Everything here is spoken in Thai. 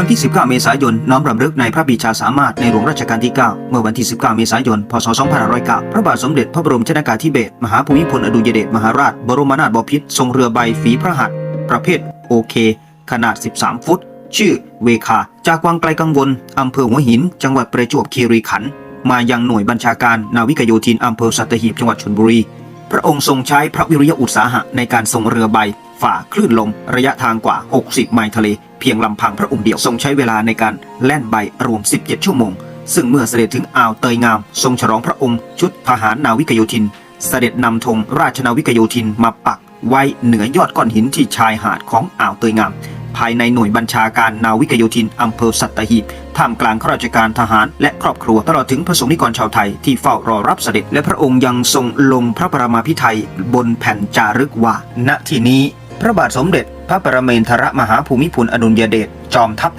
วันที่ 19 เมษายน น้อมรำลึกในพระบิดาสามารถในหลวงรัชกาลที่ 9 เมื่อวันที่ 19 เมษายน พศ 2509 พระบาทสมเด็จพระบรมชนากาธิเบศร มหาภูมิพลอดุลยเดชมหาราช บรมนาถบพิตร ทรงเรือใบฝีพระหัตถ์ประเภทโอเค ขนาด 13 ฟุต ชื่อเวคา จากวังไกลกังวล อำเภอหัวหิน จังหวัดประจวบคีรีขันธ์ มายังหน่วยบัญชาการนาวิกโยธินอำเภอสัตหีบ จังหวัดชลบุรี พระองค์ทรงใช้พระวิริยอุตสาหะในการส่งเรือใบ ฝ่าคลื่นลมระยะทางกว่า 60 ไมล์ทะเล เพียงลำพังพระองค์เดียวทรงใช้เวลาในการแล่นใบรวม 17 ชั่วโมง ซึ่งเมื่อเสด็จถึงอ่าวเตยงาม ทรงฉลองพระองค์ ชุดทหารนาวิกโยธิน เสด็จนำธงราชนาวิกโยธินมาปัก ไว้เหนือยอดก้อนหินที่ชายหาดของอ่าวเตยงาม ภายในหน่วยบัญชาการนาวิกโยธินอำเภอสัตหีบท่ามกลางข้าราชการทหาร และครอบครัวตลอดถึงพระสงฆ์นิกรชาวไทยที่เฝ้ารอรับเสด็จ และพระองค์ยังทรงลงพระปรมาภิไธยบนแผ่นจารึกว่า ณที่นี้ พระบาทสมเด็จ พระปรเมนทรมหาภูมิพลอดุลยเดชจอมทัพ